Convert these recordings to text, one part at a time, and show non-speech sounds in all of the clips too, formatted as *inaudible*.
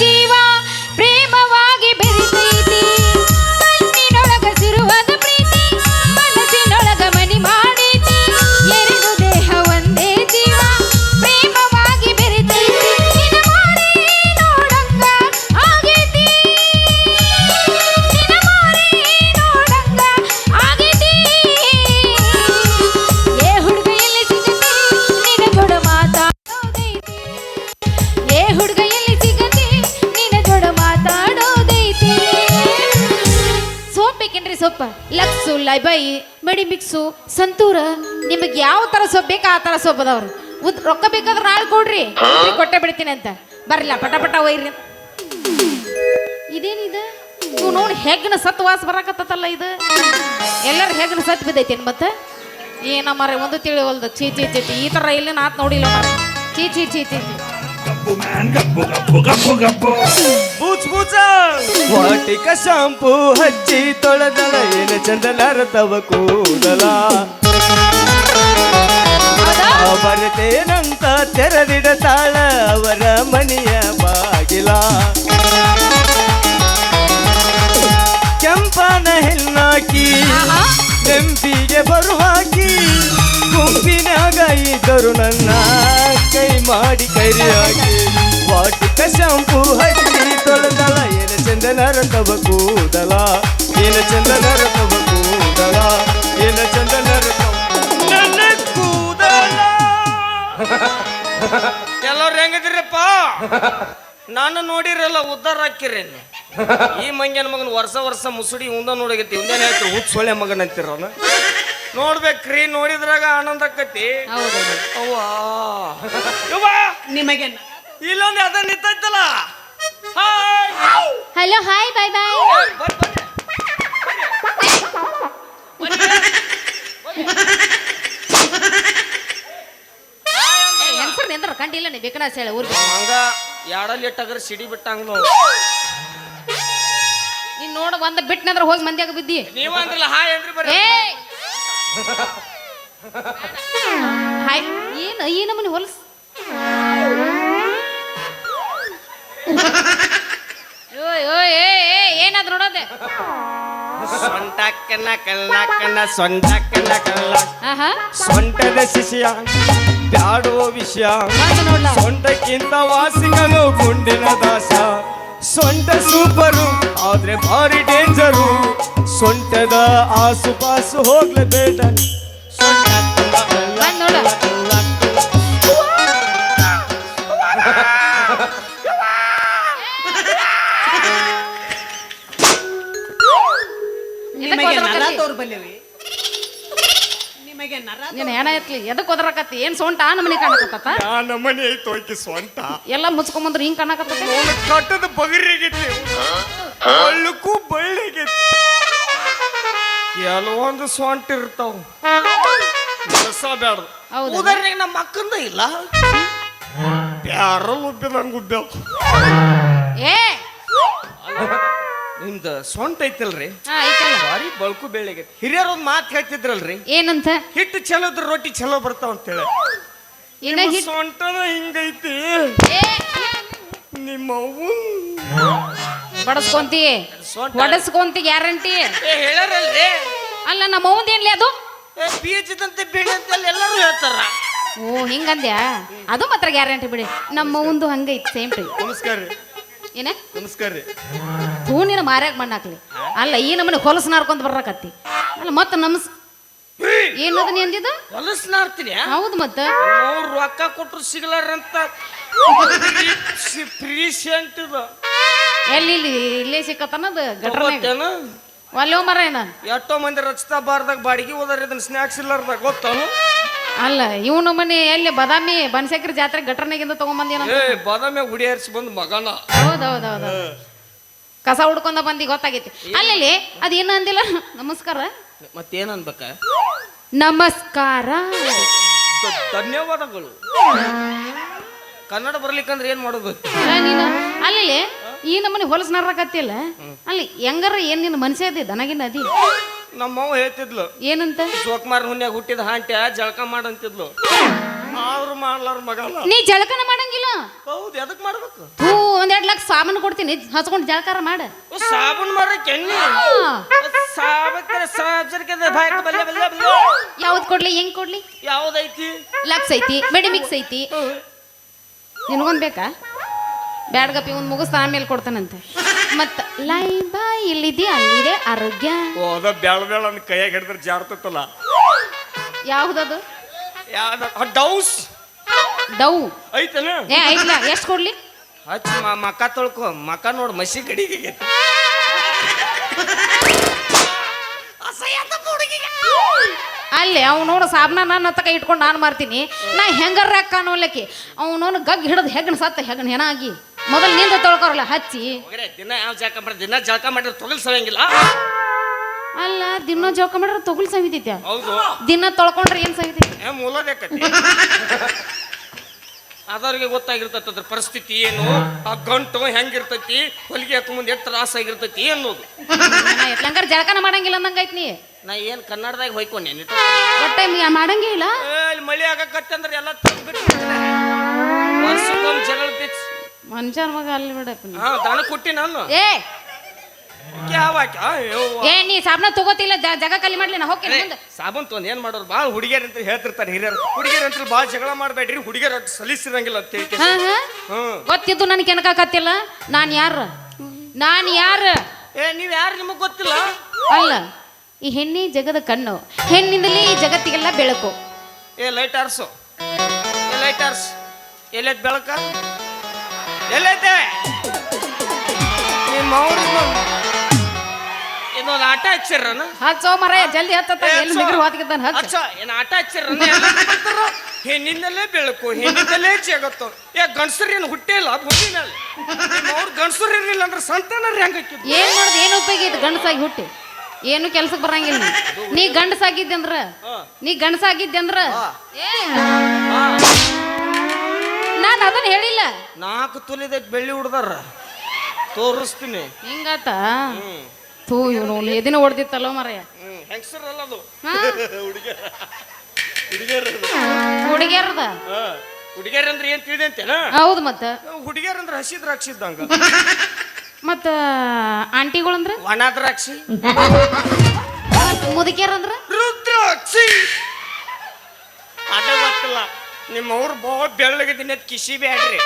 Steve. ಬೇಕೇನ್ರಿ ಸೊಪ್ಪ? Lux ಲೈಬೈ ಮಡಿ ಮಿಕ್ಸು ಸಂತೂರ. ನಿಮಗೆ ಯಾವ ತರ ಸೊಪ್ಪು ಬೇಕು ಆ ತರ ಸೊಪ್ಪು ಅದಾವ್ರಿ. ಉದ್ ರೊಕ್ಕ ಬೇಕಾದ್ರೆ ನಾಳೆ ಕೊಡ್ರಿ. ಉದ್ರಿ ಕೊಟ್ಟೆ ಬಿಡ್ತೀನಿ ಅಂತ. ಬರ್ಲಿಲ್ಲ ಪಟ ಪಟ ಒಯ್ರಿ. ಇದೇನಿದ ನೀವು ನೋಡಿ ಹೆಗ್ಗನ ಸತ್ ವಾಸ ಬರಕತ್ತಲ್ಲ ಇದು. ಎಲ್ಲರೂ ಹೆಗ್ಗನ ಸತ್ ಬಿದ್ದೈತೇನು ಮತ್ತೆ? ಏನ ಮಾರ ಒಂದು ತಿಳಿವಲ್ದು. ಚೀ ಚೀ ಚೀ ಚೀ. ಈ ಥರ ಇಲ್ಲಿ ನಾತ್ ನೋಡಿಲ್ಲ ಮಾರ ಚೀ ಚೀ ಚೀ ಚೀ ಚೀ. ಬೂಚ್ ಬೂಚ ವಾಟಿಕ ಶಾಂಪೂ ಹಚ್ಚಿ ತೊಳೆದಳ ಏನ ಚಂದನರ ತವ ಕೂದಲ ಹೌದಾ? ಬರ್ತೇನಂತ ತೆರೆದಿಡತಾಳ ಅವರ ಮನೆಯ ಬಾಗಿಲ ಕೆಂಪನ ಹೆಣ್ಣಾಕಿ ಆಹಾ. ನೆಂಪಿಗೆ ಬರುವಾಕಿ ಗುಂಪಿನಾಗ ಇದ್ದರು ನನ್ನ ಕೈ ಮಾಡಿ ಕರಿಯಾಗಿ ವಾಟಿಕ ಶಾಂಪೂ ಹಚ್ಚಿ ತೊಳೆದಳ. ಏನ ಚಂದನರ ತವ ಕೂದಲ. ಏನ ಚಂದನರ ತವ ಕೂದಲ. ಏನ ಚಂದನರ ನನ್ನ ಕೂದಲ. ಎಲ್ಲರೂ ಹೆಂಗದಿರಪ್ಪ ನಾನು ನೋಡಿರಲ್ಲ ಉದ್ದಾರ ಹಾಕಿರಿ ಈ ಮಂಗ್ಯನ ಮಗನ ವರ್ಷ ವರ್ಷ ಮುಸುಡಿ ಉಂದ ನೋಡಗತ್ತಿ ಉಂದೇನ ಹೇಳ್ತೀರಿ? ಹುಚ್ಚ ಸೊಳ್ಳೆ ಮಗನ ಅಂತಿರೋನು ನೋಡ್ಬೇಕ್ರಿ ನೋಡಿದ್ರಾಗ ಆನಂದ ಆಕತಿ ಹೌದು. ಅವ್ವಾ. ಯವ್ವ, ನಿಮಗೆ ಇಲ್ಲೊಂದು ಅದ ನಿಂತೈತಲ್ಲ? Hi hello hi bye bye ಏ, ಹಾಯ್ ಬರ್ರಿ. ಹೆಂಗಸರ್ ನಿಂದ್ರ? ಕಂಡಿಲ್ಲ ನೀ ಬೇಕನ ಹೇಳ ಊರಿಗೆ. ಹಂಗ ಯಾಡಲ್ಲಿ ಇಟ್ಟಾಗ್ರ ಸಿಡಿ ಬಿಟ್ಟಂಗ ನಾವು ನೀನ್ ನೋಡ ಒಂದ್ ಬಿಟ್ನಂದ್ರ ಹೋಗಿ ಮಂದ್ಯಾಗ ಬಿದ್ದಿ. ನೀವ ಅಂದ್ರಲ್ಲ ಹಾಯ್ ಅಂದ್ರಿ ಬರ್ರಿ ಏ ಹಾಯ್ ಏನ್ ಈ ನಮ್ಮನ್ನು ಹೊಲಸ್. ಓಯ್ ಓಯ್ ಏ ಏ ಏನಾದ್ರು ನೋಡೋದೆ? ಸೊಂಟಕ್ಕನ ಕಲ್ಲಕ್ಕನ ಸೊಂಟಕ್ಕನ ಕಲ್ಲ. ಸೊಂಟದ ಶಿಷ್ಯ ಬ್ಯಾಡೋ ವಿಷಯ. ಸೊಂಟಕ್ಕಿಂತ ವಾಸಿಗನು ಗುಂಡಿನ ದಾಸ. ಸೊಂಟ ಸೂಪರು ಆದ್ರೆ ಭಾರಿ ಡೇಂಜರು. ಸೊಂಟದ ಆಸುಪಾಸು ಹೋಗ್ಲೇಬೇಡ ಸೊಂಟ ನೋಡು ನಿಮಗೆ ನರ ನೀನ್ ಏನ ಎತ್ಲಿ? ಎದಕ್ ಒದರಾಕತ್ತಿ? ಏನ್ ಸೊಂಟ? ನಮ್ಮನಿ ಕಾಣಕತ್ತ ನಮ್ಮನೆ ಐತು ಸೊಂಟ. ಎಲ್ಲ ಮುಚ್ಕೊಂಬಂದ್ರ ಹಿಂಗ್ ಕಾಣಕತ್ತ ಅವನು ಕಟ್ಟದ ಬಗರಿಗೈತಿ ಒಳ್ಳಕ್ಕೂ ಬಳ್ಳಿಗೈತಿ ಕೆಲವೊಂದು ಸೊಂಟ ಇರ್ತಾವ. ಕೆಲಸ ಬ್ಯಾಡ ಹೌದಾ? ಉದಾಹರಣೆಗೆ ನಮ್ಮ ಅಕ್ಕಂದ ಇಲ್ಲ. ಯಾರು ಉಬ್ಬಿದಂಗ ಉಬ್ಬ್ಯಾವ. ಏ! ನಿಮ್ದ ಸೊಂಟ ಐತಲ್ರಿ? ಬಾರಿ ಬಳಕು ಬೆಳಿಗ್ಗೆ ಹಿರಿಯರು ಒಂದ್ ಮಾತು ಹೇಳ್ತಿದ್ರಲ್ರಿ? ಏನಂತ? ಹಿಟ್ಟು ಚಲೋ ಇದ್ರ ರೊಟ್ಟಿ ಚಲೋ ಬರ್ತಾವ ಅಂತೇಳಿ. ಏನ ಹಿಟ್ ಸೊಂಟನ ಹಿಂಗೈತಿ. ಏ ನಿಮ್ಮ ಬಡಸ್ಕೊಂತಿ ಸೊಂಟ ಹೊಡಸ್ಕೊಂತಿ ಗ್ಯಾರಂಟಿ. ಏ ಹೇಳ್ಯಾರಲ್ರಿ ಅಲ್ಲ ನಮ್ಮ ಅವ್ವಂದ್ ಏನ್ಲಿ ಅದು? ಏ ಬೀಜ ಇದಂತೆ ಬೀಳಿ ಎಲ್ಲರೂ ಹೇಳ್ತಾರ. ಓ ಹಿಂಗಂದ್ಯಾ? ಅದು ಮಾತ್ರ ಗ್ಯಾರಂಟಿ ಬಿಡಿ. ನಮ್ಮ ಒಂದು ಹಂಗೈತಿ ಸೇಮ್ ಟು ನಮಸ್ಕಾರ ರೀ. ಏನ? ನಮಸ್ಕಾರ ರೀ. ಹೂನಿನ ಮಾರ್ಯಾಗ ಮಣ್ಣು ಹಾಕ್ಲಿ ಅಲ್ಲ ಈ ನಮ್ಮನೆ ಹೊಲಸು ನಾರ್ಕೊಂತ ಬರ್ರಕತ್ತಿ. ಅಲ್ಲ ಮತ್ತೆ ನಮಸ್ ಏನದು ನೀ ಅಂದಿದ್ದು? ಹೊಲಸ್ ನಾರ್ತೀನಿ ಹೌದು ಮತ್ತ. ಅವ್ರು ರೊಕ್ಕ ಕೊಟ್ರು ಸಿಗಲಾರಂತ. ಪ್ರೀಸೆಂಟ್ ಇದು ಎಲ್ಲಿ ಇಲ್ಲಿ ಇಲ್ಲೇ ಸಿಕ್ಕತ್ತನ್ನದು ಗಟ್ರ ಗೊತ್ತೇನು ಒಲ್ಲೆ ಮರ ನಾನು ಎಷ್ಟೋ ಮಂದಿ ರಚಿತಾ ಬಾರ್ದಾಗ ಬಾಡಿಗೆ ಹೋದಾರ ಇದನ್ನ ಸ್ನ್ಯಾಕ್ಸ್ ಇಲ್ಲಾರ್ದಾಗ ಗೊತ್ತಾನು? ಅಲ್ಲ ಇವನು ಮನೆ ಎಲ್ಲಿ ಬಾದಾಮಿ ಬನಶಂಕರಿ ಜಾತ್ರೆ ಗಟ್ರನಾಗಿಂದ ತಗೊಂಬಂದೇನ ಏ ಬಾದಾಮಿ ಗುಡಿ ಹರಿಸಿ ಬಂದು ಮಗನ. ಹೌದೌದೌದು ಕಸ ಹುಡ್ಕೊಂಡ ಬಂದಿ ಗೊತ್ತಾಗೈತಿ. ಅಲ್ಲಿ ಅದೇನು ಅಂದಿಲ್ಲ? ನಮಸ್ಕಾರ. ಮತ್ತೇನು ಅನ್ಬೇಕ? ನಮಸ್ಕಾರ. ಧನ್ಯವಾದಗಳು. ಕನ್ನಡ ಬರ್ಲಿಕ್ಕಂದ್ರೆ ಏನ್ ಮಾಡೋದು? ಅಲ್ಲ ನೀನು ಅಲ್ಲಿ ಈ ನಮ್ಮನೆ ಹೊಲಸು ನಾರ್ಕತ್ತಿಲ್ಲ ಅಲ್ಲಿ? ಹೆಂಗಾರ ಏನ್ ನಿನ್ನ ಮನಸ್ಸೇ ಅದಿ ದನಗಿನ ಅದಿ? ನಮ್ಮವ್ವ ಹೇಳ್ತಿದ್ಲು ಏನಂತ? ಸೋಕಮಾರ್ ಹುನ್ಯಾಗ ಹುಟ್ಟಿದ ಹಾಂಟ್ಯ ಜಳಕ ಮಾಡಂತಿದ್ಲು. ಅವ್ರು ಮಾಡ್ಲಾರ ಮಗ ನೀ ಜಳಕನ ಮಾಡಂಗಿಲ್ಲ. ಹೌದು ಎದಕ್ ಮಾಡ್ಬೇಕು? ಹೂ ಒಂದೆರಡು ಲಕ್ಷ ಸಾಮಾನು ಕೊಡ್ತೀನಿ. ಹಚ್ಕೊಂಡು ಜಳಕಾರ ಮಾಡ. ಓ, ಸಾಬೂನ್ ಮಾರಕ್ಕೆ ಎಣ್ಣೆ? ಸಾಬಕ್ಕೆ ಸಾಬ್ಸರ್ಕೆ ಬಾಯ್ಕ ಬಲ್ಲೆ ಬಲ್ಲೆ ಬಲ್ಲೆ ಯಾವ್ದು ಕೊಡ್ಲಿ ಹೆಂಗ್ ಕೊಡ್ಲಿ? ಯಾವ್ದೈತಿ? ಲಕ್ಸ್ ಐತಿ ಮೆಡಿ ಮಿಕ್ಸ್ ಐತಿ ನಿನಗೊಂದ್ ಬೇಕಾ? ಬ್ಯಾಡ್ಗಪ್ಪಿ ಒಂದು ಮುಗಿಸ್ತಾ ಆಮೇಲೆ ಕೊಡ್ತಾನಂತೆ. ಮತ್ತ ಲೈ ಬಾಯ್ ಇಲ್ಲಿದೆ ಅಲ್ಲಿದೆ ಆರೋಗ್ಯ. ಓ ಅದ ಬ್ಯಾಳ ಬ್ಯಾಳ ಅಂದ್ ಕೈಯಾಗ ಹಿಡಿದ್ರೆ ಜಾರ್ತತ್ತಲ್ಲ. ಯಾವ್ದದು? ಯಾವ್ದ? ಡೌಸ್? ಡೌ ಐತನ? ಏ ಐತ್ಲ ಎಷ್ಟು ಕೊಡ್ಲಿ? ಹಚ್ಚಿ ಮ- ಮಕ ತೊಳ್ಕೊ ಮಕ ನೋಡ್ ಮಸಿ ಕಡಿಗೆ. ಅಲ್ಲಿ ಅವ್ನು ನೋಡು ಸಾಬ್ನ ನನ್ನ ಹತ್ತ ಕೈ ಇಟ್ಕೊಂಡು ನಾನು ಮಾರ್ತೀನಿ. ನಾ ಹೆಂಗಾರ ಅಕ್ಕ ಅನ್ನೋಲಕ್ಕಿ ಅವನವನು ಗಗ್ ಹಿಡಿದು ಹೆಗ್ಣ ಸತ್ತ ಹೆಗ್ಣ ಹೆಣ ಆಗಿ ಮೊದಲು ನಿಂದ ತೊಳ್ಕೊರಲ್ಲ ಹಚ್ಚಿ. ದಿನ ಯಾವ ಜಳಕ ಮಾಡಿ ದಿನ ಜಳಕ ಮಾಡಿದ್ರೆ ತೊಗಲ್ ಸವಂಗಿಲ್ಲ ಅಲ್ಲ ದಿನ ಜೋಕ ಮಾಡ್ರೆ ತೊಗುಲ್ ಸಂಗೀತೈತೆ ಹೌದು. ದಿನ ತೊಳ್ಕೊಂಡ್ರೆ ಏನ್ ಸಂಗೀತೈತೆ ಏ ಮೂಲದೇಕತಿ ಅದವ್ರಿಗೆ ಗೊತ್ತಾಗಿರ್ತೈತೆ ಅದ್ರ ಪರಿಸ್ಥಿತಿ ಏನು? ಆ ಗಂಟು ಹೆಂಗಿರ್ತೈತಿ? ಹೊಲಿಗೆ ಹಾಕೋ ಮುಂದೆ ಎಷ್ಟು ತ್ರಾಸ ಆಗಿರ್ತೈತಿ ಅನ್ನೋದು. ಎಟ್ಲಂಗಾರ ಜಳಕನ ಮಾಡಂಗಿಲ್ಲ ಅಂದಂಗೈತಿ ನೀ. ನಾ ಏನ್ ಕನ್ನಡದಾಗ ಹೊಯ್ಕೊಂಡೆ ಒಟ್ಟೆ ಮಿ- ಮಾಡಂಗೇ ಇಲ್ಲ? ಇಲ್ಲಿ ಮಳಿ ಆಗಕತ್ತಂದ್ರೆ ಎಲ್ಲ ತಂದ್ಬಿಟ್ಟು ವರ್ಷಕ್ಕೊಮ್ಮೆ ಜಗಳ ಬಿಚ್ಚಿ. ಮನುಷ್ಯರ ಮಗ ಅಲ್ಲಿ ಬಿಡಪ್ಪ ನೀ. ಹಾ ದನ ಕೊಟ್ಟಿ ನಾನು. ಏ ಏ ನೀ ಸಾಬನ ತಗೋತಿಲ್ಲ ಜ- ಜಗ ಕಲಿ ಮಾಡ್ಲಿ ನಾ ಹೋಗ್ತೀನಿ ಮುಂದೆ. ಸಾಬನ್ ತೊಂದ್ ಏನ್ ಮಾಡೋರು? ಭಾಳ ಹುಡುಗಿಯರ್ ಅಂತ ಹೇಳ್ತಿರ್ತಾರೆ ಹಿರಿಯರು. ಹುಡುಗಿಯರ್ ಅಂತ ಭಾಳ ಜಗಳ ಮಾಡಬೇಡ್ರಿ ಹುಡುಗಿಯರ್ ಅಷ್ಟು ಸಲಿಸಿರಂಗಿಲ್ಲ ಅಂತ ಹೇಳಿ ಹಾ ಹಾ. ಹ್ಮ್ ಗೊತ್ತಿದ್ದು ನನ್ ಕೆನಕಾಕತ್ತಿಲ್ಲ ನಾನು ಯಾರು? ನಾನ್ ಯಾರ? ಏ ನೀವ್ ಯಾರು ನಿಮಗ್ ಗೊತ್ತಿಲ್ಲ? ಅಲ್ಲ ಈ ಹೆಣ್ಣಿ ಜಗದ ಕಣ್ಣು ಹೆಣ್ಣಿಂದಲೇ ಈ ಜಗತ್ತಿಗೆಲ್ಲ ಬೆಳಕು. ಏ ಲೈಟ್ ಆರ್ಸು. ಏ ಲೈಟ್ ಆರ್ಸ್. ಎಲ್ಲೈತ್ ಬೆಳಕ? ಎಲ್ಲೈತೆ ನಿಮ್ಮ ಅವ್ರು ಇದೊಂದು ಆಟ ಹಚ್ಚಿರನ ಹಚ್ಚೋ ಮರ ಜಲ್ದಿ ಹತ್ತತ್ತ ಎಲ್ಲಿ ಬಿಗ್ರು ಹೋತ್ಕಿದ್ದಾನ ಹಚ್ಚ. ಅಚ್ಚ ಏನ್ ಆಟ ಹಚ್ಚಿರನ ಹೆಣ್ಣಿಂದಲೇ ಬೆಳಕು ಹೆಣ್ಣಿಂದಲೇ ಜಗತ್ತು. ಏ ಗಂಡಸರು ಏನು ಹುಟ್ಟೇ ಇಲ್ಲ ಭೂಮಿ ಮೇಲೆ ಅವ್ರು ಗಂಡಸರು ಇರಲಿಲ್ಲ ಅಂದ್ರೆ ಸಂತಾನ ಹೆಂಗ್ ಏನ್ ಮಾಡುದು ಏನು ಉಪಯೋಗ ಇದು ಗಂಡಸಾಗಿ ಹುಟ್ಟಿ? ಏನು ಕೆಲ್ಸಕ್ಕೆ ಬರಂಗಿಲ್ಲ ನೀ. ನೀ ಗಂಡಸಾಗಿದ್ದೆ ಅಂದ್ರ? ನೀ ಗಂಡಸಾಗಿದ್ದೆ ಅಂದ್ರ? ಏ. ನಾನು ಅದನ್ನ ಹೇಳಿಲ್ಲ. ನಾಲ್ಕು ತುಲಿದ ಬೆಳ್ಳಿ ಹುಡ್ದಾರ ತೋರಿಸ್ತೀನಿ. ಹಿಂಗಾತ? ಥೂ ಇವನು ಎದಿನ ಹೊಡೆದಿತ್ತಲ್ಲ ಮರಯ್ಯ ಹೆಂಗಸರಲ್ಲ ಅದು? ಹುಡುಗಿಯರ ಹುಡುಗಿಯರದ. ಹುಡುಗಿಯರ್ ಅಂದ್ರೆ ಏನ್ ತಿಳಿದೆ ಅಂತೇನ? ಹೌದು ಮತ್ತ. ಹುಡುಗಿಯರ್ ಅಂದ್ರೆ ಹಸಿ ದ್ರಾಕ್ಷಿ ಇದ್ದಂಗ. ಮತ್ತ ಆಂಟಿಗಳಂದ್ರ? ಒಣ ದ್ರಾಕ್ಷಿ. ಮುದುಕಿಯರಂದ್ರ? ರುದ್ರಾಕ್ಷಿ. ಅದ ಗೊತ್ತಿಲ್ಲ. ನಿಮ್ಮ ಅವ್ರು ಭಾಳ ಬೆಳ್ಳಗಿದ್ದೀನಿ ಕಿಸಿ ಬ್ಯಾಡ್ರಿ.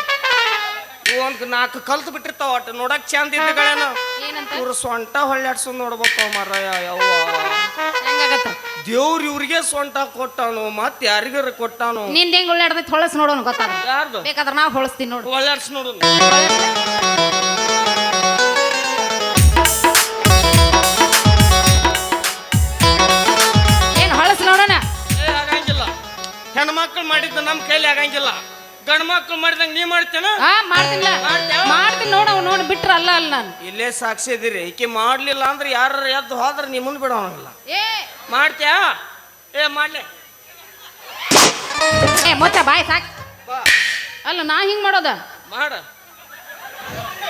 ಒಂದ್ ನಾಲ್ಕು ಕಲ್ತು ಬಿಟ್ಟಿರ್ತಾವ ಒಟ್ಟು ನೋಡಕ್ ಚಂದ ಇದ್ದಗಳೇನು ಏನಂತ? ಇವ್ರು ಸೊಂಟ ಹೊಳ್ಳಾಡ್ಸೋದು ನೋಡ್ಬೇಕು ಮಾರಾಯ ಯವ್ವ. ಹೆಂಗಾಗತ್ತ? ದೇವ್ರ ಇವ್ರಿಗೆ ಸೊಂಟ ಕೊಟ್ಟಾನು ಮತ್ ಯಾರಿಗಾರ ಕೊಟ್ಟಾನು? ನಿಂದ ಹೆಂಗ್ ಒಳ್ಳೆ ಹೊಳಸ್ ನೋಡೋಣ ಗೊತ್ತಾದ ಯಾರ್ದು? ಬೇಕಾದ್ರೆ ನಾವು ಹೊಳಸ್ತೀನಿ ನೋಡು. ಹೊಳ್ಳಾಡ್ಸ್ ನೋಡು ಮಾಡಿದಂಗ ನೀ ಮಾಡ್ತೇನ ಮಾಡ್ತೀನಿಲ್ಲ ಮಾಡ್ತ್ಯಾ? ಮಾಡ್ತೀನಿ ನೋಡ ಅವ್ನು ನೋಡಿ ಬಿಟ್ರ ಅಲ್ಲ ಅಲ್ಲ ನಾನು. ಇಲ್ಲೇ ಸಾಕ್ಷಿ ಇದೀರಿ ಈಕೆ ಮಾಡ್ಲಿಲ್ಲ ಅಂದ್ರೆ ಯಾರು ಎದ್ದು ಹೋದ್ರೆ ನೀ ಮುಂದೆ ಬಿಡೋಂಗಿಲ್ಲ ಏ. ಮಾಡ್ತ್ಯಾ? ಏ ಮಾಡ್ಲಿ. ಏ ಮೊತ್ತ ಬಾಯ್ ಸಾಕ್. ಬಾ. ಅಲ್ಲ ನಾ ಹಿಂಗ್ ಮಾಡೋದ? ಮಾಡ.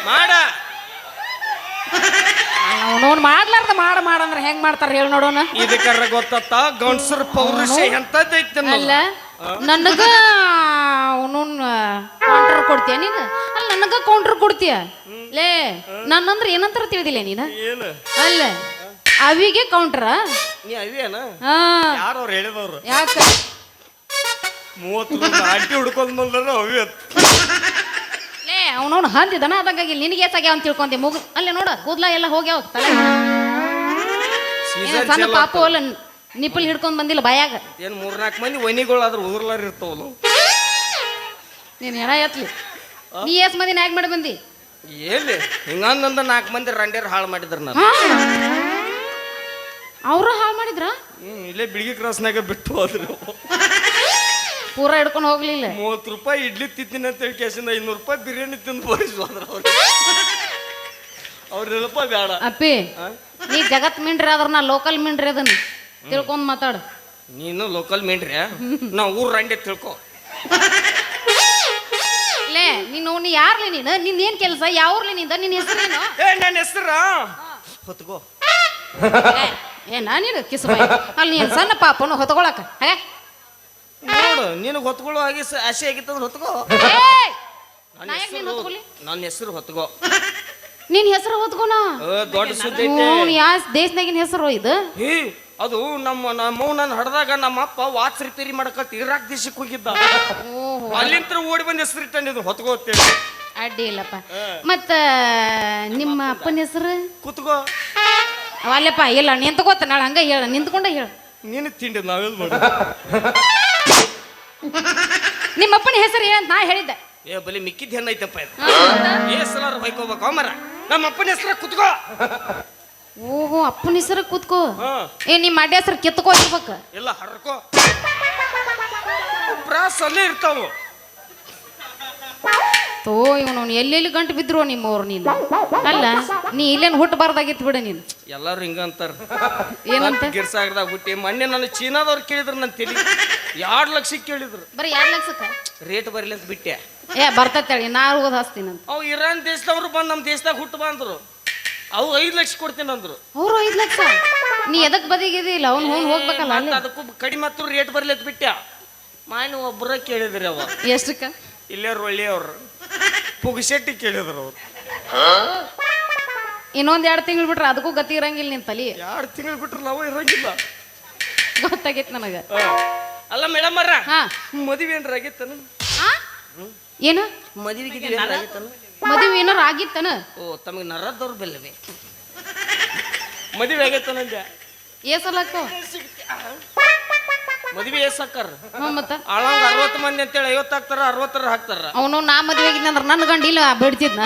ಮಾಡ. ನೋಡ್ ಮಾಡ್ಲಾರ್ದ ಮಾಡ ಮಾಡಂದ್ರ ಹೆಂಗ್ ಮಾಡ್ತಾರ ಹೇಳಿ ನೋಡೋಣ ಇದಕ್ಕರ ಗೊತ್ತತ್ತ ಗಂಡಸರ ಪೌರುಷ ಎಂತದ್ದೈತೆ ಅಲ್ಲ ನನಗ ಅವನನ್ನ ಕೌಂಟರ್ ಕೊಡ್ತೀಯ ನೀನು? ಅಲ್ಲ ನನಗ ಕೌಂಟರ್ ಕೊಡ್ತೀಯ? ಲೇ ನನ್ನಂದ್ರ ಏನಂತಾರ ತಿಳಿದಿಲ್ಲ ನೀನು? ಏನು? ಅಲ್ಲ ಅವಿಗೆ ಕೌಂಟ್ರ ನೀ ಅವೇನ ಹಾ ಯಾರು ಅವ್ರು ಹೇಳಿದವ್ರು? ಯಾಕ? ಮೂವತ್ತು ಆಂಟಿ ಹುಡ್ಕೊಂಡ್ ಬಂದ್ರ ಅವಿ ಲೇ ಅವನವ್ನು ಹಂದಿದನ ಅದಂಗಾಗಿ ನಿನಗೆ ಏತಾಗ ಅಂತ ತಿಳ್ಕೊಂತಿ. ಮುಗು ಅಲ್ಲೇ ನೋಡ ಕೂದ್ಲ ಎಲ್ಲ ಹೋಗ್ಯಾವ ತಲೆ. ಪಾಪ ಸಣ್ಣ ಪಾಪು ಅಲ್ಲ ನಿಪ್ಪಲ್ ಹಿಡ್ಕೊಂಡ್ ಬಂದಿಲ್ಲ ಬಾಯಾಗ. ಏನ್ ಮೂರ್ನಾಲ್ಕು ಮಂದಿ ಒನಿಗಳಾದ್ರೂ ಉದುರ್ಲಾರ ಇರ್ತಾವಲ್ಲ. ನೀನ್ ಏನ ಎತ್ಲಿ. ನೀ ಎಸ್ ಮಂದಿ ನಾಯ್ಕ ಮಾಡಿ ಬಂದಿ. ಎಲ್ಲಿ? ಹಿಂಗಂದಂದ ನಾಲ್ಕು ಮಂದಿ ರಂಡೇರ್ ಹಾಳು ಮಾಡಿದ್ರು ನಾನು. ಅವರು ಅವ್ರ ಹಾಳು ಮಾಡಿದ್ರ? ಇಲ್ಲೇ ಬಿಳಿಗಿ ಕ್ರಾಸ್ನಾಗ ಬಿಟ್ಟು ಹೋದ್ರು. ಪೂರ ಹಿಡ್ಕೊಂಡು ಹೋಗ್ಲಿಲ್ಲ ಮೂವತ್ತು ರೂಪಾಯಿ ಇಡ್ಲಿ ತಿಂತೀನಿ ಅಂತ ಹೇಳಿ ಕೇಸಿಂದ ಐನೂರು ರೂಪಾಯಿ ಬಿರಿಯಾನಿ ತಿಂದು ಬೋರಿಸ್ ಹೋದ್ರ ಅವ್ರು. ಅವ್ರೆಲ್ಲಪ್ಪ ಬೇಡ ಅಪ್ಪಿ ನೀ ಜಗತ್ ಮಿಂಡ್ರಿ ಆದ್ರ ನಾ ಲೋಕಲ್ ಮಿಂಡ್ರಿ ಅದನ್ನ. ತಿಳ್ಕೊಂಡು ಮಾತಾಡು. ನೀನು ಲೋಕಲ್ ಮಿಂಡ್ರಿ ನಾ ಊರ್ ರಂಡೆ ತಿಳ್ಕೊ. ನೀನು ನೀ ಯಾರ್ಲಿ ನೀನು? ನಿನ್ ಏನ್ ಕೆಲಸ? ಯಾವ ಊರ್ಲಿ ನಿಂದ? ನಿನ್ ಹೆಸರೇನು ಏ ನನ್ನ ಹೆಸರ? ಹೊತ್ಕೋ. ಏ, ಏ ನಾನಿದು ಕಿಸು ಅಲ್ಲಿ ನೀನ್ ಸಣ್ಣ ಪಾಪನು ಹೊತ್ಕೊಳಕ ಹೇ? ನೋಡ್ ನಿನಗೆ ಹೊತ್ಕೊಳ್ಳೋ ಆಗಿ ಆಸೆ ಆಗಿತ್ತಂದ್ರೆ ಹೊತ್ಕೋ. ಏಯ್! ನನ್ನ ನಾ ಯಾಕ್ ನಿನ್ನ ಹೆಸರು ಹೊತ್ಕೊಲಿ? ನನ್ನ ಹೆಸರು ಹೊತ್ಕೋ. ನಿನ್ ಹೆಸರು ಹೊತ್ಕೋನ? ದೊಡ್ಡ ಸುದ್ದಿ ಐತೆ. ಯಾವ ದೇಶದಾಗಿನ ಹೆಸರು ಇದು. ಅದು ನಮ್ಮ ನಮ್ಮ ನನ್ನ ಹಡ್ದಾಗ ನಮ್ಮ ಅಪ್ಪ ವಾಚ್ ರಿಪೇರಿ ಮಾಡಕ ಇರಾಕ್ ದೇಶಕ್ಕೆ ಹೋಗಿದ್ದ. ಓಹೋ. ಅಲ್ಲಿಂತ್ರ ಓಡಿ ಬಂದ ಹೆಸರು ಇಟ್ಟಂದಿದ್ದು ಹೊತ್ಕೋತೇವೆ ಅಡ್ಡಿ ಇಲ್ಲಪ್ಪ. ಮತ್ತ ನಿಮ್ಮ ಅಪ್ಪನ ಹೆಸರು? ಕುತ್ಕೋ. ಅಲ್ಲಪ್ಪ ಇಲ್ಲ ನಿಂತ್ಕೋತ ನಾಳೆ ಹಂಗ ಹೇಳ ನಿಂತ್ಕೊಂಡ ಹೇಳ. ನೀನು ತಿಂಡಿ ನಾವೆಲ್ಲ ಮಾಡ ನಿಮ್ಮ ಅಪ್ಪನ ಹೆಸರು ಏನಂತ ನಾ ಹೇಳಿದ್ದೆ. ಏ ಬಲಿ ಮಿಕ್ಕಿದ್ದು ಹೆಣ್ಣೈತಪ್ಪ ಇದು? ಏ ಸಲಾರು ಹೊಯ್ಕೋಬೇಕು ಮರ ನಮ್ಮ ಅಪ್ಪನ ಹೆಸರು ಕುತ್ಕೋ. ಓಹೋ ಅಪ್ಪನ ಹೆಸರು ಕೂತ್ಕೋ. ಏ ನಿಮ್ಮ ಅಡ್ಡ ಹೆಸರು ಕಿತ್ಕೋ ಇರ್ಬೇಕ ಇಲ್ಲ ಹರ್ಕೋ. ಪ್ರಾಸ್ ಅಲ್ಲೇ ಇರ್ತಾವ ತೋ ಇವನು ಎಲ್ಲೆಲ್ಲಿ ಗಂಟು ಬಿದ್ರು ನಿಮ್ಮವ್ರು ನೀನು? ಅಲ್ಲ ನೀ ಇಲ್ಲೇನು ಹುಟ್ಟಬಾರ್ದಾಗಿತ್ತು ಬಿಡು ನೀನು. ಎಲ್ಲರೂ ಹಿಂಗ ಅಂತಾರ ಏನಂತ ಗಿರ್ಸಾಗದಾಗ ಹುಟ್ಟಿ ಮೊನ್ನೆ ನಾನು ಚೀನಾದವ್ರು ಕೇಳಿದ್ರು ನನ್ನ ತಿಳಿ ಎರಡು ಲಕ್ಷ ಕೇಳಿದ್ರು. ಬರೀ ಎರಡು ಲಕ್ಷಕ್ಕ? ರೇಟ್ ಬರಲಿ ಅಂತ ಬಿಟ್ಟೆ. ಏ ಬರ್ತತ್ತೇಳಿ ನಾ ಓದ್ ಹಾಸ್ತೀನಿ ಅವು ಇರಾನ್ ದೇಶದವರು ಬಂದು ನಮ್ಮ ದೇಶದಾಗ ಹುಟ್ಟು ಬಂದ್ರು. ಅವು ಐದು ಲಕ್ಷ ಕೊಡ್ತೀನಿ ಅಂದ್ರು. ಅವರು ಐದು ಲಕ್ಷ? ನೀ ಎದಕ್ ಬದಿಗಿದಿಲ್ಲ ಅವ್ನು ಹೋಗಿ ಹೋಗ್ಬೇಕಲ್ಲ ಮತ್ತೆ ಅದಕ್ಕೂ ಕಡಿಮೆ ಹತ್ತು ರೇಟ್ ಬರಲಿ ಬಿಟ್ಟ ಮಾಯನ ಒಬ್ಬರ ಕೇಳಿದ್ರಿ ಅವ ಎಷ್ಟಕ್ಕ? ಇಲ್ಲೇ ರೊಳ್ಳಿ ಅವ್ರು ಪುಗಶೆಟ್ಟಿ ಕೇಳಿದ್ರು ಅವ್ರು. ಇನ್ನೊಂದ್ ಎರಡು ತಿಂಗಳು ಬಿಟ್ರೆ ಅದಕ್ಕೂ ಗತಿ ಇರಂಗಿಲ್ಲ ನಿನ್ ತಲಿ. ಎರಡು ತಿಂಗಳು ಬಿಟ್ರೆ ನಾವು ಇರಂಗಿಲ್ಲ. ಗೊತ್ತಾಗೈತ್ ನನಗ. ಆ. ಅಲ್ಲ ಮೇಡಮ್ ಅರ ಹಾ. ಮದುವೆ ಏನ್ರ ಆಗೈತನ ಏನು? ಮದುವೆಗೆ ಆಗೈತನ ಮದುವೆ ಏನಾರ ಆಗಿತ್ತನ? ಓ ತಮಗೆ ನರ ದೌರ್ಬಲ್ಯವೇ? ಮದುವೆ ಆಗೈತನ ಅಂದೆ ಏಸಲಕ್ಕ ಮದುವೆ ಏಸಕ್ಕಾರ ಮತ್ತ? ಆಳಂಗ ಅರವತ್ತು ಮಂದಿ ಅಂತೇಳಿ ಐವತ್ತು ಹಾಕ್ತಾರ ಅರವತ್ತರ ಹಾಕ್ತಾರ. ಅವನು ನಾ ಮದುವೆ ಆಗಿದ್ನಂದ್ರ ನನ್ನ ಗಂಡ ಇಲ್ಲ ಬಿಡ್ತಿದ್ನ?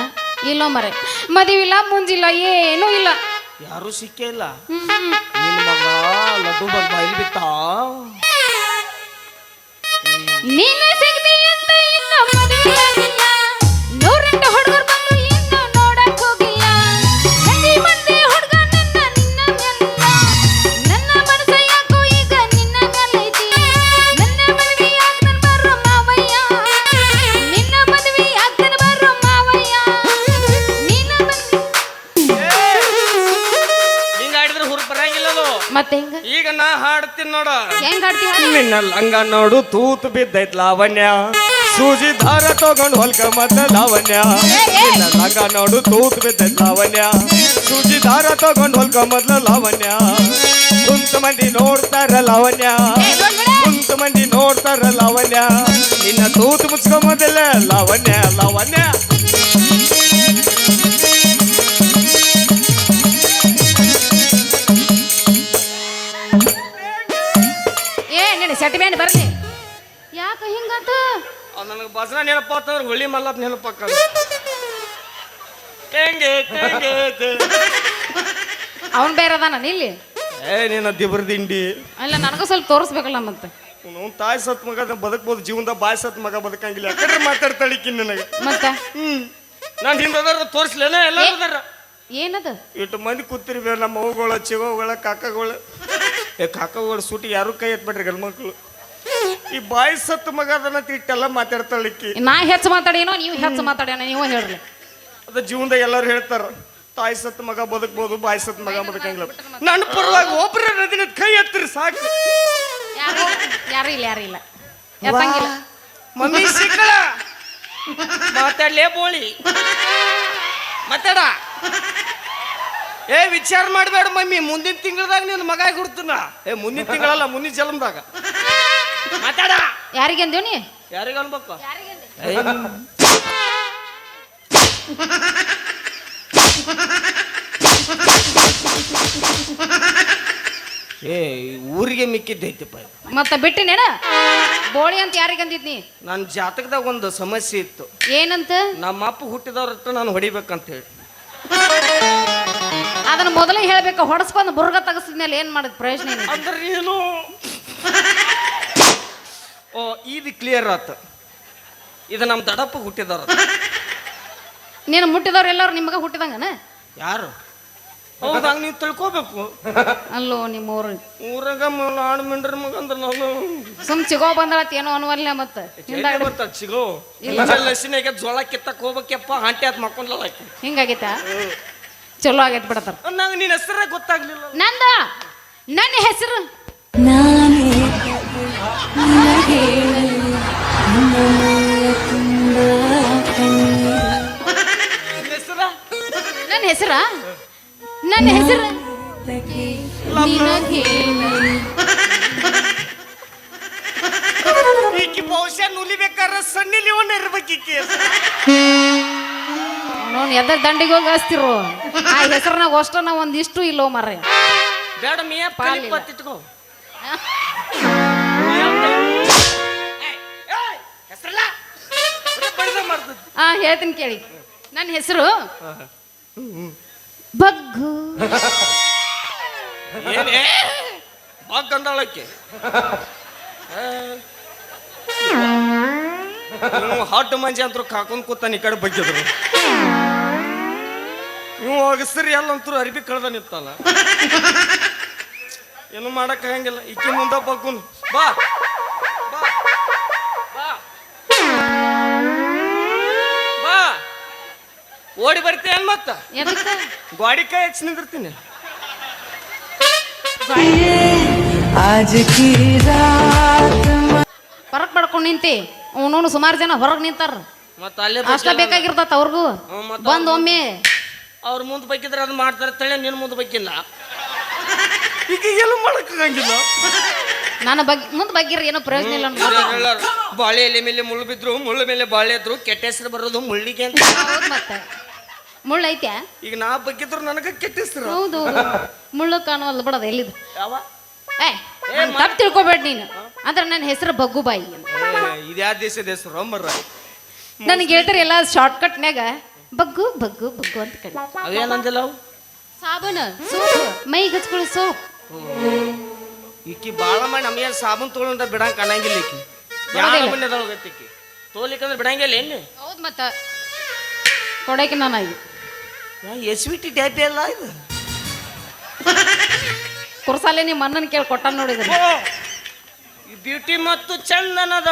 ಇಲ್ಲೋ ಮರೆ. ಮದುವೆ ಇಲ್ಲ ಮುಂಜಿಲ್ಲ ಏನೂ ಇಲ್ಲ. ಯಾರು ಸಿಕ್ಕೇ ಇಲ್ಲ. ನಿನ್ನ ಮಗ ಲಡ್ಡು ಬಂದ ಇಲ್ಲಿ ಬಿತ್ತ? ನೀನೇ ಸಿಗ್ದಿ ಅಂತ ಇನ್ನ ಮದುವೆ ಲಂಗ ನೋಡು ತೂತು ಬಿದ್ದೈತ್ ಲಾವಣ್ಯ. ಸೂಜಿ ದಾರ ತಗೊಂಡು ಹೊಲ್ಕ ಮತ್ತ ಲಾವಣ್ಯ. ಹಂಗ ನೋಡು ತೂತು ಬಿದ್ದೈತ್ ಲಾವಣ್ಯ. ಸೂಜಿ ದಾರ ತಗೊಂಡು ಹೊಲ್ಕ ಮೊದ್ಲ ಲಾವಣ್ಯ. ಕುಂತ ಮಂದಿ ನೋಡ್ತಾರ ಲಾವಣ್ಯ. ಕುಂತ ಮಂದಿ ನೋಡ್ತಾರ ಲಾವಣ್ಯ. ನಿನ್ನ ತೂತು ಮುಚ್ಕೊ ಮೊದಲ ಲಾವಣ್ಯ ಲಾವಣ್ಯ. ಏ ಬರಲಿ ಯಾಕ ಹಿಂಗಂತ? ನನಗೆ ಭಜನ ನೆನಪ ಅಂತಂದ್ರೆ ಹುಳಿ ಮಲ್ಲತ್ ನೆನಪಕ್ಕ ಹೆಂಗೆ ಹೆಂಗೆ ಅವನ್ ಬೇರೆ ಅದಾನ ಇಲ್ಲಿ? ಏ ನೀನ ದಿಬ್ರ ದಿಂಡಿ. ಅಲ್ಲ ನನಗ ಸ್ವಲ್ಪ ತೋರಿಸ್ಬೇಕಲ್ಲ ಮತ್ತೆ. ಅವ್ನು ತಾಯಿ ಸತ್ ಮಗ ಬದುಕ್ಬೋದು ಜೀವನದ ಬಾಯ್ ಸತ್ ಮಗ ಬದುಕಂಗಿಲ್ಲ. ಯಾಕಂದ್ರೆ ಮಾತಾಡ್ತಾಳಿಕ್ಕಿ ನನಗೆ? ಮತ್ತೆ? ಹ್ಮ್. ನಾನು ಹಿಂದದಾರ ತೋರಿಸ್ಲೇನ ಎಲ್ಲ ಅದಾರ ಏನದ? ಇಟ್ಟು ಮಂದಿ ಕೂತಿರ್ಬೇಕು ನಮ್ಮ ಅವ್ಗಳ ಚಿಗೋಗಳ ಕಾಕಗಳು. ಏ ಕಾಕಗಳು ಸೂಟಿ ಯಾರು ಕೈ ಎತ್ಬೇಡ್ರಿ ಗಂಡ್ ಮಕ್ಳು? ಈ ಬಾಯಿ ಸತ್ ಮಗ ಅದನ್ನ ತಿಟ್ಟೆಲ್ಲ ಮಾತಾಡ್ತಾಳಿಕ್ಕಿ ನಾ ಹೆಚ್ಚು ಮಾತಾಡೇನೋ ನೀವು ಹೆಚ್ಚು ಮಾತಾಡೇನೋ ನೀವು ಹೇಳ್ರಿ. ಅದ ಜೀವನದ ಎಲ್ಲರೂ ಹೇಳ್ತಾರ ತಾಯಿ ಸತ್ ಮಗ ಬದುಕ್ಬೋದು ಬಾಯಿ ಸತ್ ಮಗ ಬದುಕಂಗಿಲ್ಲ. ನನ್ನ ಪರವಾಗಿ ಒಬ್ಬರ ನದಿನ ಕೈ ಎತ್ತಿರಿ ಸಾಕು. ಯಾರು? ಯಾರು ಇಲ್ಲ ಯಾರು ಇಲ್ಲ. ಎತ್ತಂಗಿಲ್ಲ. ಮಮ್ಮಿ ಸಿಕ್ಕಳ. ಮಾತಾಡ್ಲೇ ಬೋಳಿ. ಮಾತಾಡ. ಏ ವಿಚಾರ ಮಾಡಬೇಡ ಮಮ್ಮಿ. ಮುಂದಿನ ತಿಂಗಳದಾಗ ನಿನ್ನ ಮಗ ಗುರ್ತನ ಏ ಮುಂದಿನ ತಿಂಗಳಲ್ಲ ಮುಂದಿನ ಜನ್ಮದಾಗ. ಮಾತಾಡ. ಯಾರಿಗೆ ಅಂದೇವ್ ನೀ? ಯಾರಿಗೆ ಅನ್ಬೇಕು? ಏ ಊರಿಗೆ ಮಿಕ್ಕಿದ್ದೈತಪ್ಪ ಮತ್ತೆ ಬಿಟ್ಟಿನೇನ? ಬೋಳಿ ಅಂತ ಯಾರಿಗೆ ಅಂದಿದ್ನಿ ನನ್ನ ಜಾತಕದಾಗ ಒಂದು ಸಮಸ್ಯೆ ಇತ್ತು. ಏನಂತ? ನಮ್ಮ ಅಪ್ಪ ಹುಟ್ಟಿದವ್ರ ನಾನು ಹೊಡಿಬೇಕಂತ ಹೇಳಿ. ಅದನ್ನ ಮೊದಲೇ ಹೇಳ್ಬೇಕು ಹೊಡಸ್ಕೊಂಡು ಬುರ್ಗ ತಗಸಿದ್ಮೇಲೆ ಏನ್ ಮಾಡಿದ್? ಪ್ರಯೋಜನ ಏನು ಅಂದ್ರೆ ಏನು? ಓ ಇದು ಕ್ಲಿಯರ್ ಆತು. ಇದು ನಮ್ಮ ದಡಪ್ಪ ಹುಟ್ಟಿದವ್ರ ನೀನು ಮುಟ್ಟಿದವ್ರು ಎಲ್ಲರೂ ನಿಮ್ಗ ಹುಟ್ಟಿದಂಗನ? ಯಾರು? ಹೌದಾಗ ನೀವು ತಿಳ್ಕೊಬೇಕು. ಅಲ್ಲೋ ನಿಮ್ಮ ಊರ. ಊರಾಗ ನಾಡು ಮಿಂಡ್ರ ಮಗ ಅಂದ್ರೆ ನಾನು. ಸುಮ್ ಚಿಗೋ ಬಂದಳತ್ ಏನೋ ಅನ್ವಲ್ಲ ಮತ್ತ. ಹಿಂದಾಗಡೆ ಬರ್ತಾ ಸಿಗೋ ಲಸಿನಾಗ ಜೋಳ ಕಿತ್ತಕ್ ಹೋಗ್ಬೇಕಪ್ಪ ಹಾಂಟಿ ಅದ್ ಮಕ್ಕೊಂಡ್ಲಲ್ಲ ಆಕಿ. ಹಿಂಗಾಗೈತ ಚಲೋ ಆಗೈತ್ ಬಿಡತ್ತಾರ ನಂಗೆ ನಿನ್ನ ಹೆಸರ ಗೊತ್ತಾಗ್ಲಿಲ್ಲ. ನಂದ? ನನ್ನ ಹೆಸರು? ನಾನೇ ಹೆಸರ? ನನ್ನ ಹೆಸರ? ನನ್ನ ಹೆಸರು? ಈಕಿ ಬಹುಶಃ ನುಲಿಬೇಕಾದ್ರೆ ಸಣ್ಣ ಲಿವನ್ ಇರ್ಬೇಕು ಈಕಿ. ಹೆಸರು. ನೋನ್ ಎದ್ದ ದಂಡಿಗೆ ಹೋಗಿ ಹಸ್ತಿರು ಆ ಹೆಸರ್ನಾಗ ಅಷ್ಟ ನಾವು ಒಂದಿಷ್ಟು ಇಲ್ಲೋ ಮರ್ರೆ. ಬೇಡ ಮಿಯ ಪಾಲಿ ಬತ್ತಿಟ್ಕೋ ಆ ಹೇಳ್ತೀನಿ ಕೇಳಿ. ನನ್ನ ಹೆಸರು ಬಗ್ಗು. ಬಾಗ್ ಗಂಡಾಳಕ್ಕೆ ನೀವು ಹಾಟ್ ಮಂಜಿ ಅಂತೂ ಕಾಕೊಂಡ್ ಕೂತಾನ ಈ ಕಡೆ ಬಗ್ಗಿದ್ರು. ಇವ್ ಎಲ್ಲ ಎಲ್ಲಂತೂ ಅರಿಬಿ ಕಳ್ದ ನಿಂತಲ್ಲ ಏನು ಮಾಡಕ್ಕಾಗಂಗಿಲ್ಲ ಈಕೆ ಮುಂದೆ ಬಗ್ಗುನು ಬಾ. ಬಾ. ಓಡಿ ಬರ್ತೀಯ ಮತ್ತ? ಗಾಡಿ ಕೈ ಹೆಚ್ಚು ನಿಂದಿರ್ತೀನಿ. ಹೊರಗ್ ಮಾಡ್ಕೊಂಡು ನಿಂತಿ. ಅವನು ಸುಮಾರು ಜನ ಹೊರಗೆ ನಿಂತಾರ. ಅಷ್ಟ ಬೇಕಾಗಿರ್ತತ ಅವ್ರಿಗೂ. ಬಂದ್ ಒಮ್ಮೆ ಅವ್ರ ಮುಂದೆ ಬಗ್ಗಿದ್ರೆ ಅದು ಮಾಡ್ತಾರೆ ತಳೆ ನಿನ್ನ ಮುಂದೆ ಬಗ್ಗಿಲ್ಲ. ಈಗ ಎಲ್ಲ ಮಾಡಕ್ಕಾಗಂಗಿಲ್ಲ. ನನ್ನ ಬಗ್ಗೆ ಮುಂದೆ ಬಗ್ಗಿರ ಏನೋ ಪ್ರಯೋಜನ ಇಲ್ಲ. ಹೇಳಾರ, ಬಾಳೆ ಎಲೆ ಮೇಲೆ ಮುಳ್ಳು ಬಿದ್ರು ಮುಳ್ಳು ಮೇಲೆ ಬಾಳೆ ಎದ್ರು ಕೆಟ್ಟ ಹೆಸರು ಬರೋದು ಮುಳ್ಳಿಗೆ ಅಂತ. ಹೌದ್ ಮತ್ತೆ. ಮುಳ್ಳು ಐತ್ಯಾ? ಈಗ ನಾ ಬಗ್ಗಿದ್ರು ನನಗೆ ಕೆಟ್ಟ ಹೆಸರು. ಹೌದು ಮುಳ್ಳು ಕಾಣುವಲ್ಲ ಬಿಡೋದು ಎಲ್ಲಿದು? ಯಾವ? ಏ ತಪ್ಪು ತಿಳ್ಕೊಬೇಡ ನೀನು. ಅಂದ್ರೆ ನನ್ನ ಹೆಸರು ಬಗ್ಗುಬಾಯಿ ಅಂತ. ಇದ್ಯಾ ದೇಶದ ಹೆಸರು? ಮರ್ರ ನನಗೆ ಹೇಳ್ತಾರೆ ಎಲ್ಲ ಶಾರ್ಟ್ಕಟ್ನ್ಯಾಗ ಬಗ್ಗು ಬಗ್ಗು ಬಗ್ಗು ಅಂತ ಕರಿ ಅವೇನಂದಿಲ್ಲ ಅವು ಸಾಬೂನು ಸೋಪ್ ಮೈ ಗಚ್ಕೊಳ್ಳೋ ಸೋಪ್. ಈಕಿ ಬಾಳ ಮಾಡಿ ನಮಗೆ ಸಾಬೂನ್ ತೊಗೊಂಡ್ರೆ ಬಿಡಂಗ್ ಕಾಣಂಗಿಲ್ಲ ಈಕಿ. ಬರೋದಿಲ್ಲ. ಮನೆದಳ ಗೊತ್ತಿಕ್ಕಿ ತೋಲಿಕಂದ್ರೆ ಬಿಡಂಗಿಲ್ಲ ಎಲ್ಲಿ ಹೌದು ಮತ್ತ. ಕೊಡಕ್ಕೆ ನಾನು ಎಸ್ ವಿ ಟಿ ಟ್ಯಾಪಿ ಅಲ್ಲ ಇದು? ಕುರ್ಸಾಲೆ ನಿಮ್ಮ ಅಣ್ಣನ ಕೇಳಿ ಕೊಟ್ಟ ನೋಡಿದ್ರೆ ಈ ಬ್ಯೂಟಿ ಮತ್ತು ಚಂದನದ.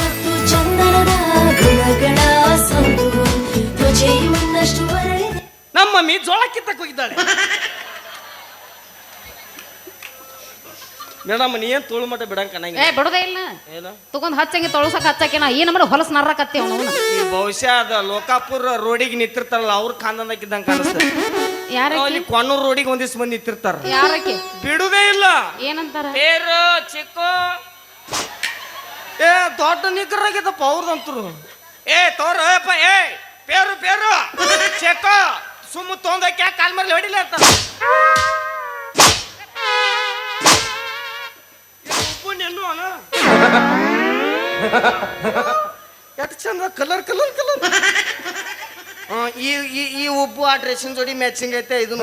ಮತ್ತು ಚಂದನದ ಗುಣಗಳ ನಮ್ಮ ಮಮ್ಮಿ ಜೋಳ ಕಿತ್ತಕ್ಕೆ ಹೋಗಿದ್ದಾಳೆ. ಮೇಡಮ್ ನೀ ಏನ್ ತೋಳು ಮಟ್ಟ ಬಿಡಂಗ್ ಏ ಬಿಡೋದೇ ಇಲ್ಲ. ಏನ? ತಗೊಂಡ್ ಹಚ್ಚಂಗೆ ತೊಳಸಕ್ ಹಚ್ಚಕ್ಕೆ ನಾ ಏನ್ ಮಾಡಿ ಹೊಲಸ್ ನರ್ರಕತ್ತಿ ಅವನು ಈ ಬಹುಶಃ ಅದ ಲೋಕಾಪುರ ರೋಡಿಗೆ ನಿಂತಿರ್ತಾರಲ್ಲ ಅವ್ರ ಕಾಂದನಕ್ಕಿದ್ದಂಗ ಕಾಣಿಸ್ತದೆ ಯಾರ ಅಲ್ಲಿ ಕೊಣ್ಣೂರು ರೋಡಿಗೆ ಒಂದಿವ್ಸ ಮಂದಿ ನಿಂತಿರ್ತಾರ. ಯಾರಕ್ಕೆ? ಬಿಡುದೇ ಇಲ್ಲ. ಏನಂತಾರ? ಏರು ಚಿಕ್ಕು. ಏ ದೊಡ್ಡ ನಿಗ್ರಾಗಿದ್ದಪ್ಪ ಅವ್ರದಂತರು. ಏ ತೋರ ಏ ಪೇರು ಪೇರು. ಚೆಕ್ಕ ಸುಮ್ಮ ತೊಂದಕ್ಕೆ ಕಾಲ್ ಮೇಲೆ ಹೊಡಿಲ ಅಂತ. ಚಂದ ಕಲರ್ ಕಲರ್ ಕಲರ್. ಈ, ಈ- ಈ ಉಬ್ಬು ಆ ಡ್ರೆಸ್ಸಿನ ಜೋಡಿ ಮ್ಯಾಚಿಂಗ್ ಐತೆ, ಇದನ್ನ.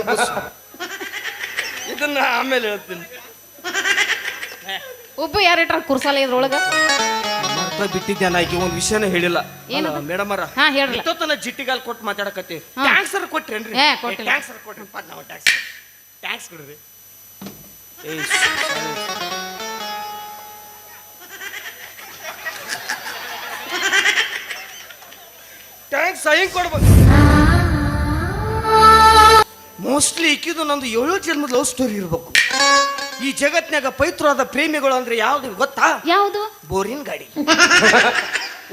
ಇದನ್ನ ಆಮೇಲೆ ಹೇಳ್ತೀನಿ. ಉಬ್ಬು ಯಾರಿಟ್ರ ಕುರ್ಸಲ್ಲ ಇದ್ರೊಳಗ? ಮರ್ತ ಬಿಟ್ಟಿದ್ದೆ ನಾ ಈಗ ಒಂದ್ ವಿಷಯನ ಹೇಳಿಲ್ಲ. ಏನದು? ಮೇಡಮ್ ಅರ ಹಾ ಹೇಳ್ರಲ್ಲ ಇಷ್ಟೊತ್ತನ ಜಿಟ್ಟಿಗಾಲ್ ಕೊಟ್ಟು ಮಾತಾಡಕತ್ತಿ. ಹಾ. ಟ್ಯಾಂಕ್ಸ್ ಅರ ಕೊಟ್ರೇನ್ರಿ? ಏ, ಕೊಟ್ಟಿಲ್ಲ. ಟ್ಯಾಂಕ್ಸ್ ಅರ ಕೊಟ್ರಿ. ನಾವು ಟ್ಯಾಕ್ಸ್ ಟ್ಯಾಕ್ಸ್ ಕೊಡ್ರಿ. ಏಯ್ ಟ್ಯಾಂಕ್ಸ್ ಹೆಂಗ್ ಕೊಡ್ಬೇಕು. ಮೋಸ್ಟ್ಲಿ ಇಕ್ಕಿದ್ದು ನಂದು ಏಳು ಜನ್ಮದ ಲವ್ ಸ್ಟೋರಿ ಇರ್ಬೇಕು. ಈ ಜಗತ್ನಾಗ ಪೈತ್ರವಾದ ಪ್ರೇಮಿಗಳು ಅಂದ್ರೆ ಯಾವ್ದು ಗೊತ್ತಾ? ಯಾವುದು? ಬೋರಿನ ಗಾಡಿ.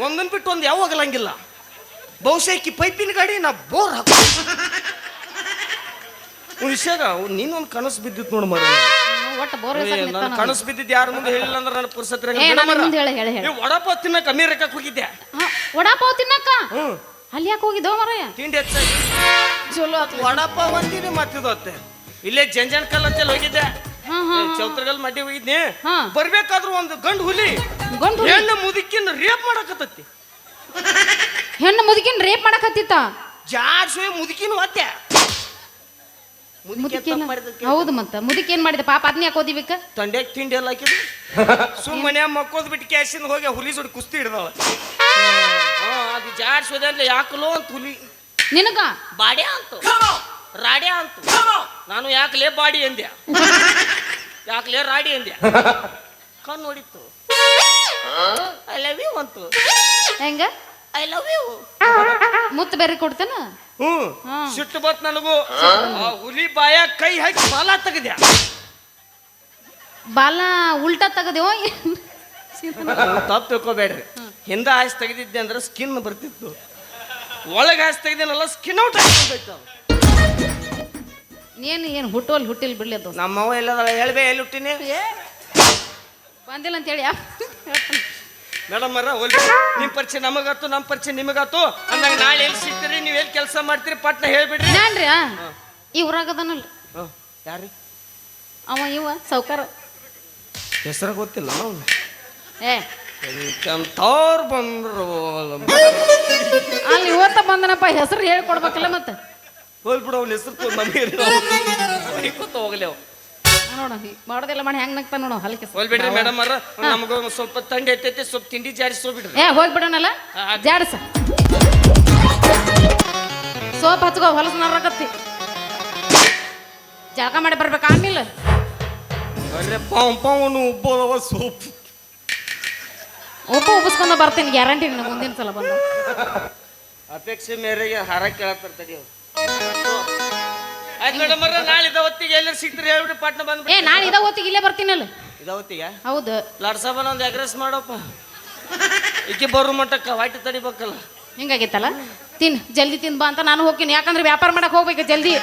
ಒಂದನ್ ಬಿಟ್ಟು ಒಂದು ಯಾವ ಹೋಗಲಂಗಿಲ್ಲ ಬಹುಶಃ ಪೈಪಿನ ಗಾಡಿ ನಾ ಬೋರ್ ಹಾಕ ವಿಷಯ ನೀನೊಂದು ಕನಸು ಬಿದ್ದಿತ್ತು ನೋಡು ಮರ ಒಟ್ಟು ಬೋರ್ ನಾನು ಕನಸು ಬಿದ್ದಿದ್ದು ಯಾರ ಮುಂದೆ ಹೇಳಿಲ್ಲ ಅಂದ್ರೆ ನನ್ನ ಪುರ್ಸತ್ರ ವಡಾಪಾವ್ ನನ್ನ ಅಮೇರಿಕಾ ಹೇಳ ಹೇಳ ಹೇಳ. ವಡಪಾವ್ ತಿನ್ನಕ್ಕೆ ಅಮೇರಿಕಕ್ಕೆ ಹೋಗಿದ್ದೆ ವಡಾಪಾವ್ ತಿನ್ನಕ್ಕ? ಹ್ಮ್. ಅಲ್ಲಿ ಯಾಕೆ ಹೋಗಿದ್ದೋ ಮರಯ್ಯ ತಿಂಡಿ ಹೆಚ್ಚಾಗಿ. ಚಲೋ ವಡಾಪಾವ್ ವಡಪಾವ್ ಅಂತೀನಿ ಅತ್ತೆ ಇಲ್ಲೇ ಜಂಜನ್ ಕಲ್ ಅಂತೇಳಿ ಹೋಗಿದ್ದೆ. ಚೌತ್ರಗಲ್ ಮಡ್ಡಿ ಹೋಗಿದ್ನಿ. ಹಾ. ಬರ್ಬೇಕಾದ್ರೂ ಒಂದು ಗಂಡು ಹುಲಿ. ಗಂಡು ಹುಲಿ? ಹೆಣ್ಣು ಮುದುಕಿನ ರೇಪ್ ಮಾಡಕತ್ತತಿ. ಹೆಣ್ಣು ಮುದುಕಿನ ರೇಪ್ ಮಾಡಕತ್ತಿತ್ತ? ಜಾಡ್ಸೋಯ್ ಮುದುಕಿನ ಒತ್ತೆ ಮುದುಕಿ ಮುದುಕಿನ ಹೌದು ಮತ್ತ. ಮುದುಕಿ ಏನ್ ಮಾಡಿದ ಪಾಪ ಅದನ್ನ ಯಾಕೆ ಓದಿಬೇಕ? ತಂಡ್ಯಾಗ ತಿಂಡಿ ಎಲ್ಲ ಹಾಕಿದ್ರು ಸುಮ್ಮನೆ ಮಕ್ಕೋದ್ ಬಿಟ್ಟು ಕ್ಯಾಶಿಂದ ಹೋಗಿ ಹುಲಿ ಜೋಡಿ ಕುಸ್ತಿ ಹಿಡ್ದವ. ಅದು ಜಾಡ್ಸೋದಲ್ಲಿ ಯಾಕಲೋ ಅಂತ ಹುಲಿ. ನಿನಗ? ಬಾಡ್ಯಾ ಅಂತು. ರಾಡ್ಯಾ ಅಂತು. ನಾನು ಯಾಕಲೇ ಬಾಡಿ ಅಂದ್ಯ *laughs* ಯಾಕಲೇ ರಾಡಿ ಅಂದ್ಯ? ಕಣ್ಣು ಹೊಡಿತು ಐ ಲವ್ ಯು ಅಂತು. ಹೆಂಗ? ಐ ಲವ್ ಯು ಮುತ್ತು ಬೇರೆ ಕೊಡ್ತಾನ? ಹ್ಞೂ ಹಾ. ಸಿಟ್ಟು ಬತ್ ನನಗೂ. ಆ ಹುಲಿ ಬಾಯ ಕೈ ಹಾಕಿ ಬಾಲ ತೆಗೆದ್ಯ? ಬಾಲ ಉಲ್ಟಾ ತೆಗದೇವೋ ತಪ್ಪು ತಿಳ್ಕೊಬೇಡ್ರಿ. ಹಿಂದೆ ಹಾಯ್ಸ್ ತೆಗೆದಿದ್ದೆ ಅಂದ್ರೆ ಸ್ಕಿನ್ ಬರ್ತಿತ್ತು. ಒಳಗೆ ಹಾಯ್ಸ್ ತೆಗೆದಿನಲ್ಲ ಸ್ಕಿನ್ ಔಟ್ ಆಗ್ಬಿಟ್ಟೈತೆ ಏನು ಏನು ಹುಟ್ಟೋಲ್ ಹುಟ್ಟಿಲ್ ಬಿಡ್ಲಿ ಅದು ನಮ್ಮವ್ವ ಎಲ್ಲ ಹೇಳ್ಬೇ ಎಲ್ಲಿ ಹುಟ್ಟಿನಿ? ಬಂದಿಲ್ಲ ಅಂತೇಳಿ ಮೇಡಮ್ ಅರ ಹೋಲ್ ನಿಮ್ಮ ಪರಿಚಯ ನಮಗಾತು ನಮ್ಮ ಪರಿಚಯ ನಿಮಗಾತು. ಅಂದಾಗ ನಾಳೆ ಎಲ್ಲಿ ಸಿಗ್ತೀರಿ ನೀವು ಎಲ್ಲಿ ಕೆಲಸ ಮಾಡ್ತೀರಿ ಪಟ್ನ ಹೇಳ್ಬಿಡ್ರಿ. ನಾನ್ರಿ ಈ ಹ್ಮ್. ಯಾರಿ ಅವ ಇವ ಸೌಕಾರ ಹೆಸರು ಗೊತ್ತಿಲ್ಲ ನಾವು ಏ ಬಂದ್ರು ಅಲ್ಲಿ ಇವತ್ತ ಬಂದನಪ್ಪ ಹೆಸರು ಹೇಳ್ಕೊಡ್ಬೇಕಲ್ಲ ಮತ್ತೆ. ಹೋಲ್ ಬಿಡು ಅವ್ನ ಹೆಸರು ನಮಗೆ ಕೂತ ಹೋಗ್ಲಿ ಅವ ನೋಡ ಮಾಡೋದಿಲ್ಲ ಮಾಡಿ ಹೆಂಗ್ ನಗ್ತಾ ನೋಡು ಹಲ್ಕೆ ಹೋಲ್ ಬಿಡ್ರಿ ಮೇಡಮ್ ಅರ ನಮಗ ಸ್ವಲ್ಪ ತಂಡ ಐತೈತಿ ಸ್ವಲ್ಪ ತಿಂಡಿ ಜಾರಿಸಿ ಹೋಗ್ಬಿಡ್ರಿ. ಏ ಹೋಗ್ಬಿಡೋಣಲ್ಲ? ಜಾಡ್ಸ ಸೋಪ್ ಹಚ್ಕೋ ಹೊಲಸ ನರಕತ್ತಿ ಜಳಕ ಮಾಡಿ ಬರ್ಬೇಕು ಆಮೇಲೆ. ಅರೆ ಪಾವ್ ಪಾವನು ಉಬ್ಬೋದವ ಸೋಪ್. ಉಪ್ಪು ಉಬ್ಬಿಸ್ಕೊಂಡ ಬರ್ತೀನಿ ಗ್ಯಾರಂಟಿ ನಿನಗೆ ಮುಂದಿನ ಸಲ ಬಂದು. ಅಪೇಕ್ಷೆ ಮೇರೆಗೆ ಹಾರ ಕೇಳತ್ತಾರ ತಡಿ ಅವ್ರು. ಆಯ್ತು ಮೇಡಮ್ ಅರ ನಾಳೆ ಇದ ಹೊತ್ತಿಗೆ ಎಲ್ಲರೂ ಸಿಗ್ತೀರಿ ಹೇಳ್ಬಿಡಿ ಪಟ್ನ ಏ ನಾನು ಇದ ಹೊತ್ತಿಗೆ ಇಲ್ಲೇ ಬರ್ತೀನಲ್ಲ ಇದ ಹೊತ್ತಿಗೆ? ಹೌದು. ಲಡ್ಸಬನ ಒಂದು ಎಗ್ರೆಸ್ ಮಾಡಪ್ಪ. ಇಕ್ಕೆ ಬರೋ ಮಟ್ಟಕ್ಕ ಹೊಟ್ಟೆ ತಡಿಬೇಕಲ್ಲ. ಹಿಂಗಾಗೈತಲ್ಲ? ತಿನ್ ಜಲ್ದಿ ತಿನ್ ಬಾ ಅಂತ ನಾನು ಹೋಗ್ತೀನಿ. ಯಾಕಂದ್ರೆ ವ್ಯಾಪಾರ ಮಾಡಕ್ ಹೋಗ್ಬೇಕು ಜಲ್ದಿ.